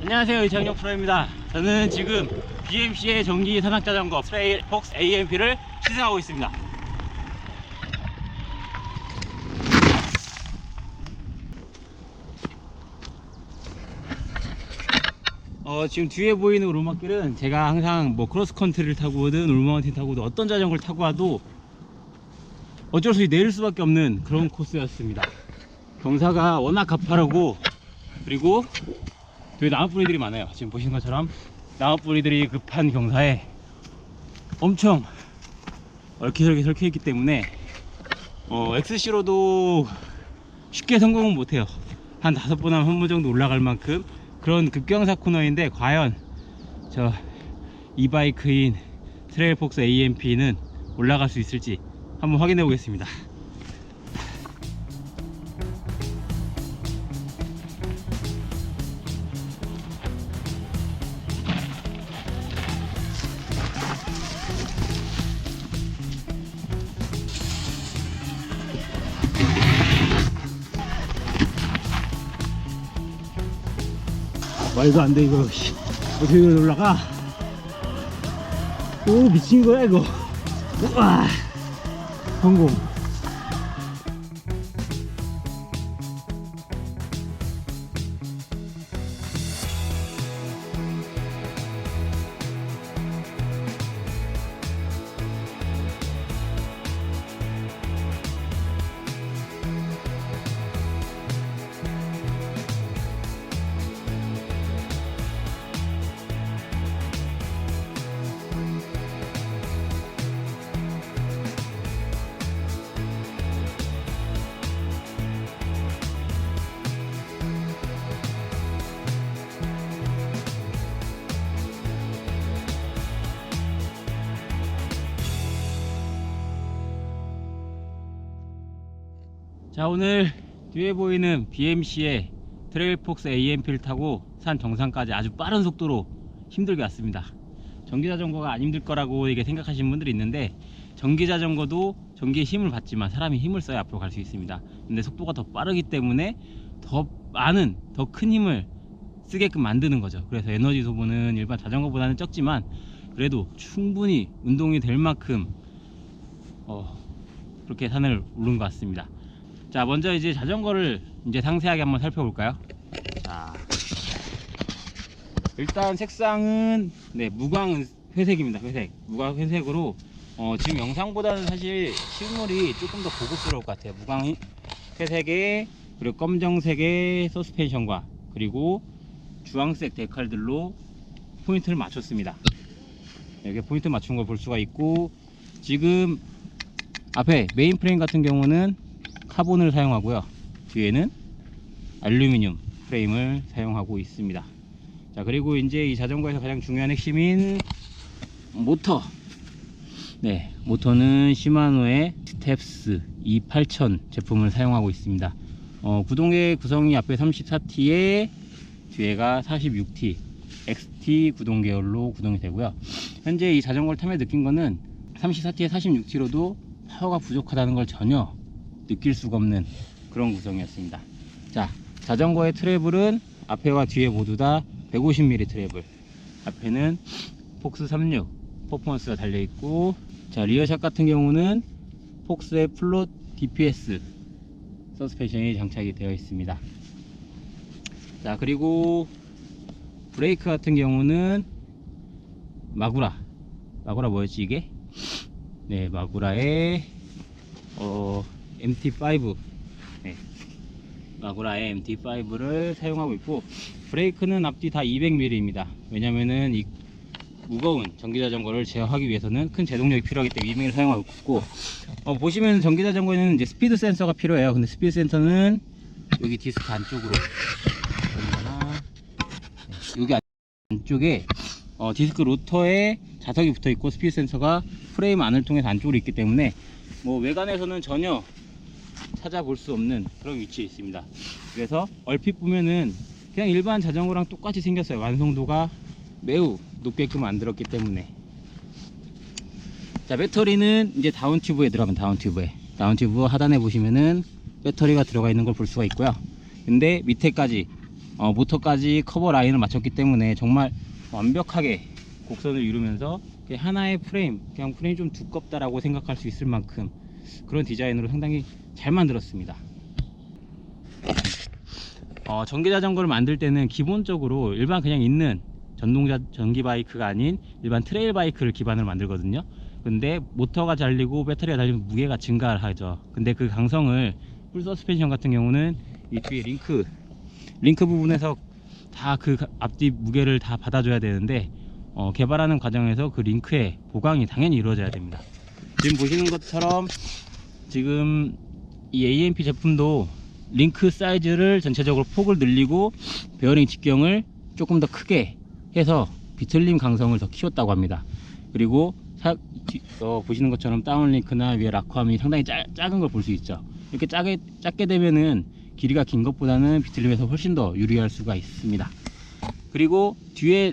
안녕하세요 이창용 프로입니다. 저는 지금 BMC의 전기 산악자전거 트레일 폭스 AMP를 시승하고 있습니다. 어, 지금 뒤에 보이는 오르막길은 제가 항상 뭐 크로스컨트리를 타고 오든 울마운틴 타고 오든 어떤 자전거를 타고 와도 어쩔 수 없이 내릴 수밖에 없는 그런 코스였습니다. 경사가 워낙 가파르고 그리고 되게 나무뿌리들이 많아요. 지금 보시는 것처럼 나무뿌리들이 급한 경사에 엄청 얽히설기 설켜있기 때문에 어, XC로도 쉽게 성공은 못해요. 한 다섯 번 하면 한번 정도 올라갈 만큼 그런 급경사 코너인데 과연 저 이 바이크인 트레일폭스 AMP는 올라갈 수 있을지 한번 확인해 보겠습니다 말도 안 돼 이거. 씨. 어떻게 이걸 올라가? 오 미친 거야 이거. 우와. 성공 자 오늘 뒤에 보이는 BMC의 트레일폭스 AMP를 타고 산 정상까지 아주 빠른 속도로 힘들게 왔습니다. 전기자전거가 안 힘들 거라고 이게 생각하시는 분들이 있는데 전기자전거도 전기의 힘을 받지만 사람이 힘을 써야 앞으로 갈 수 있습니다. 근데 속도가 더 빠르기 때문에 더 많은 더 큰 힘을 쓰게끔 만드는 거죠. 그래서 에너지 소모는 일반 자전거보다는 적지만 그래도 충분히 운동이 될 만큼 어, 그렇게 산을 오른 것 같습니다 자 먼저 이제 자전거를 이제 상세하게 한번 살펴볼까요? 자 일단 색상은 네 무광 회색입니다 회색. 무광 회색으로 어, 지금 영상보다는 사실 실물이 조금 더 고급스러울 것 같아요. 무광 회색에 그리고 검정색의 서스펜션과 그리고 주황색 데칼들로 포인트를 맞췄습니다. 이렇게 포인트 맞춘 걸 볼 수가 있고 지금 앞에 메인 프레임 같은 경우는 카본을 사용하고요. 뒤에는 알루미늄 프레임을 사용하고 있습니다. 자 그리고 이제 이 자전거에서 가장 중요한 핵심인 모터. 네 모터는 시마노의 스텝스 28000 제품을 사용하고 있습니다. 어, 구동계 구성이 앞에 34T에 뒤에가 46T XT 구동 계열로 구동이 되고요. 현재 이 자전거를 타며 느낀 거는 34T에 46T로도 파워가 부족하다는 걸 전혀 느낄 수가 없는 그런 구성이었습니다. 자 자전거의 트래블은 앞에와 뒤에 모두 다 150mm 트래블. 앞에는 폭스 36 퍼포먼스가 달려있고 자 리어샷 같은 경우는 폭스의 플롯 DPS 서스펜션이 장착이 되어 있습니다. 자 그리고 브레이크 같은 경우는 마구라. 마구라 뭐였지 이게? 네 마구라의 어 MT5 네. 마구라의 MT5를 사용하고 있고 브레이크는 앞뒤 다 200mm입니다. 왜냐면은 이 무거운 전기자전거를 제어하기 위해서는 큰 제동력이 필요하기 때문에 200mm 를 사용하고 있고 어, 보시면 전기자전거에는 이제 스피드 센서가 필요해요. 근데 스피드 센서는 여기 디스크 안쪽으로. 보이거나 네, 여기 안쪽에 어, 디스크 로터에 자석이 붙어 있고 스피드 센서가 프레임 안을 통해서 안쪽으로 있기 때문에 뭐 외관에서는 전혀 찾아볼 수 없는 그런 위치에 있습니다. 그래서 얼핏 보면은 그냥 일반 자전거랑 똑같이 생겼어요. 완성도가 매우 높게끔 만들었기 때문에. 자 배터리는 이제 다운 튜브에 들어가면 다운 튜브에. 다운 튜브 하단에 보시면은 배터리가 들어가 있는 걸 볼 수가 있고요. 근데 밑에까지 어, 모터까지 커버 라인을 맞췄기 때문에 정말 완벽하게 곡선을 이루면서 하나의 프레임 그냥 프레임 좀 두껍다라고 생각할 수 있을 만큼 그런 디자인으로 상당히 잘 만들었습니다 어, 전기 자전거를 만들 때는 기본적으로 일반 그냥 있는 전동자 전기 바이크가 아닌 일반 트레일 바이크를 기반으로 만들거든요. 근데 모터가 달리고 배터리가 달리면 무게가 증가하죠. 근데 그 강성을 풀 서스펜션 같은 경우는 이 뒤에 링크 링크 부분에서 다 그 앞뒤 무게를 다 받아줘야 되는데 어, 개발하는 과정에서 그 링크의 보강이 당연히 이루어져야 됩니다. 지금 보시는 것처럼 지금 이 AMP 제품도 링크 사이즈를 전체적으로 폭을 늘리고 베어링 직경을 조금 더 크게 해서 비틀림 강성을 더 키웠다고 합니다. 그리고 사- 뒤- 어, 보시는 것처럼 다운링크나 위에 락화함이 상당히 짜- 작은 걸 볼 수 있죠. 이렇게 작게, 작게 되면은 길이가 긴 것보다는 비틀림에서 훨씬 더 유리할 수가 있습니다. 그리고 뒤에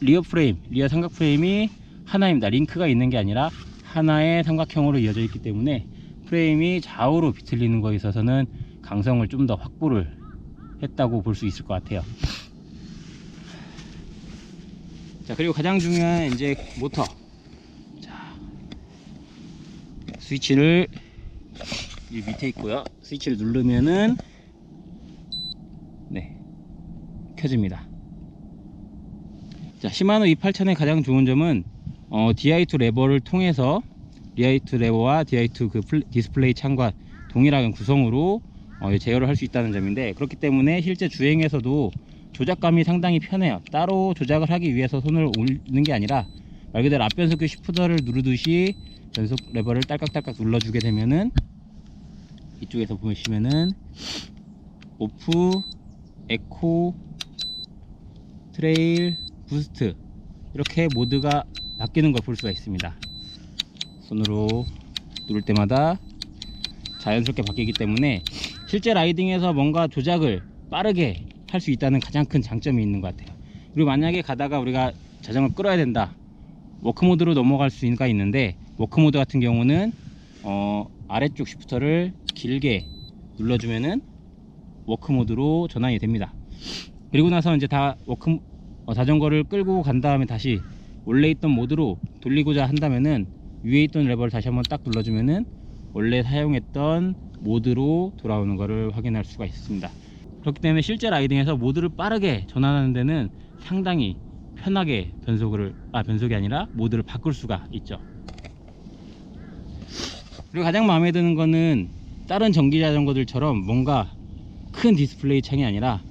리어 프레임, 리어 삼각 프레임이 하나입니다. 링크가 있는 게 아니라 하나의 삼각형으로 이어져 있기 때문에 프레임이 좌우로 비틀리는 거에 있어서는 강성을 좀 더 확보를 했다고 볼 수 있을 것 같아요. 자 그리고 가장 중요한 이제 모터. 자 스위치를 이 밑에 있고요. 스위치를 누르면은 네 켜집니다. 자 시마노 E8000의 가장 좋은 점은 어, DI2 레버를 통해서 DI2 레버와 DI2 그 플레- 디스플레이 창과 동일한 구성으로 어, 제어를 할 수 있다는 점인데 그렇기 때문에 실제 주행에서도 조작감이 상당히 편해요. 따로 조작을 하기 위해서 손을 올리는 게 아니라 말 그대로 앞변속기 시프터를 누르듯이 변속 레버를 딸깍딸깍 눌러주게 되면은 이쪽에서 보시면은 오프, 에코, 트레일, 부스트 이렇게 모드가 바뀌는 걸 볼 수가 있습니다. 손으로 누를 때마다 자연스럽게 바뀌기 때문에 실제 라이딩에서 뭔가 조작을 빠르게 할 수 있다는 가장 큰 장점이 있는 것 같아요. 그리고 만약에 가다가 우리가 자전거 끌어야 된다. 워크 모드로 넘어갈 수가 있는데 워크 모드 같은 경우는 어, 아래쪽 시프터를 길게 눌러주면은 워크 모드로 전환이 됩니다. 그리고 나서 이제 다 워크 어, 자전거를 끌고 간 다음에 다시 원래 있던 모드로 돌리고자 한다면은 위에 있던 레버를 다시 한번 딱 눌러주면은 원래 사용했던 모드로 돌아오는 것을 확인할 수가 있습니다. 그렇기 때문에 실제 라이딩에서 모드를 빠르게 전환하는 데는 상당히 편하게 변속을 아 변속이 아니라 모드를 바꿀 수가 있죠. 그리고 가장 마음에 드는 거는 다른 전기 자전거들처럼 뭔가 큰 디스플레이 창이 아니라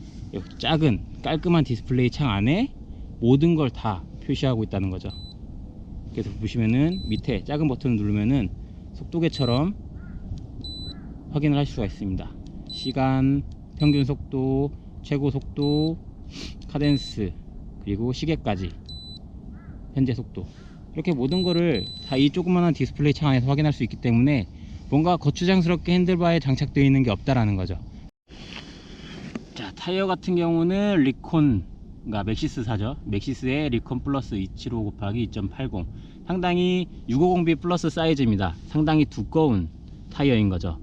작은 깔끔한 디스플레이 창 안에 모든 걸 다 표시하고 있다는 거죠. 그래서 보시면은 밑에 작은 버튼을 누르면은 속도계처럼 확인을 하실 수가 있습니다. 시간, 평균 속도, 최고 속도, 카덴스, 그리고 시계까지 현재 속도 이렇게 모든 거를 다 이 조그만한 디스플레이 창 안에서 확인할 수 있기 때문에 뭔가 거추장스럽게 핸들바에 장착되어 있는 게 없다라는 거죠. 자 타이어 같은 경우는 리콘 그러니까 맥시스 사죠. 맥시스의 리콘 플러스 275 곱하기 2.80 상당히 650B 플러스 사이즈입니다. 상당히 두꺼운 타이어인 거죠.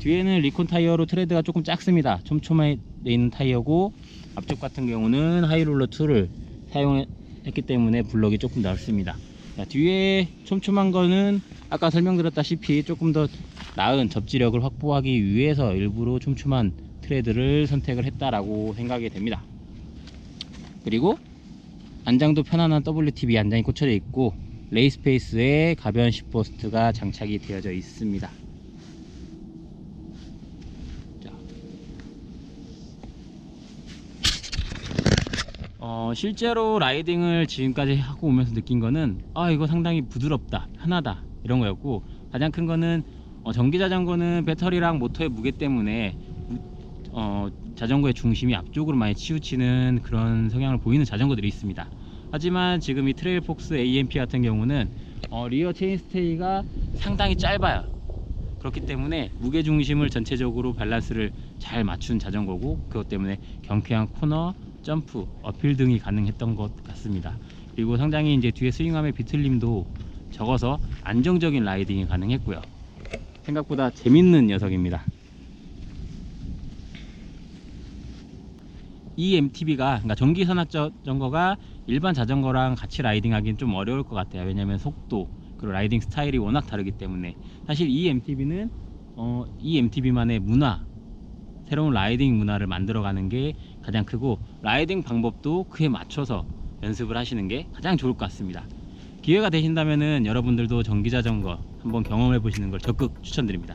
뒤에는 리콘 타이어로 트레드가 조금 작습니다. 촘촘해 있는 타이어고 앞쪽 같은 경우는 하이롤러 2를 사용했기 때문에 블럭이 조금 넓습니다. 자, 뒤에 촘촘한 거는 아까 설명드렸다시피 조금 더 나은 접지력을 확보하기 위해서 일부러 촘촘한 트레드를 선택을 했다라고 생각이 됩니다. 그리고 안장도 편안한 WTB 안장이 꽂혀져 있고 레이스페이스에 가변 시퍼스트가 장착이 되어져 있습니다. 자. 어, 실제로 라이딩을 지금까지 하고 오면서 느낀 거는 아 이거 상당히 부드럽다 편하다 이런 거였고 가장 큰 거는 어, 전기 자전거는 배터리랑 모터의 무게 때문에 어, 자전거의 중심이 앞쪽으로 많이 치우치는 그런 성향을 보이는 자전거들이 있습니다. 하지만 지금 이 트레일 폭스 AMP 같은 경우는 어, 리어 체인 스테이가 상당히 짧아요. 그렇기 때문에 무게 중심을 전체적으로 밸런스를 잘 맞춘 자전거고 그것 때문에 경쾌한 코너, 점프, 어필 등이 가능했던 것 같습니다. 그리고 상당히 이제 뒤에 스윙함의 비틀림도 적어서 안정적인 라이딩이 가능했고요. 생각보다 재밌는 녀석입니다. 이 MTB가 그러니까 전기 산악 자전거가 일반 자전거랑 같이 라이딩하기는 좀 어려울 것 같아요. 왜냐면 속도 그리고 라이딩 스타일이 워낙 다르기 때문에 사실 이 MTB는 어, 이 MTB만의 문화 새로운 라이딩 문화를 만들어가는 게 가장 크고 라이딩 방법도 그에 맞춰서 연습을 하시는 게 가장 좋을 것 같습니다. 기회가 되신다면은 여러분들도 전기 자전거 한번 경험해 보시는 걸 적극 추천드립니다.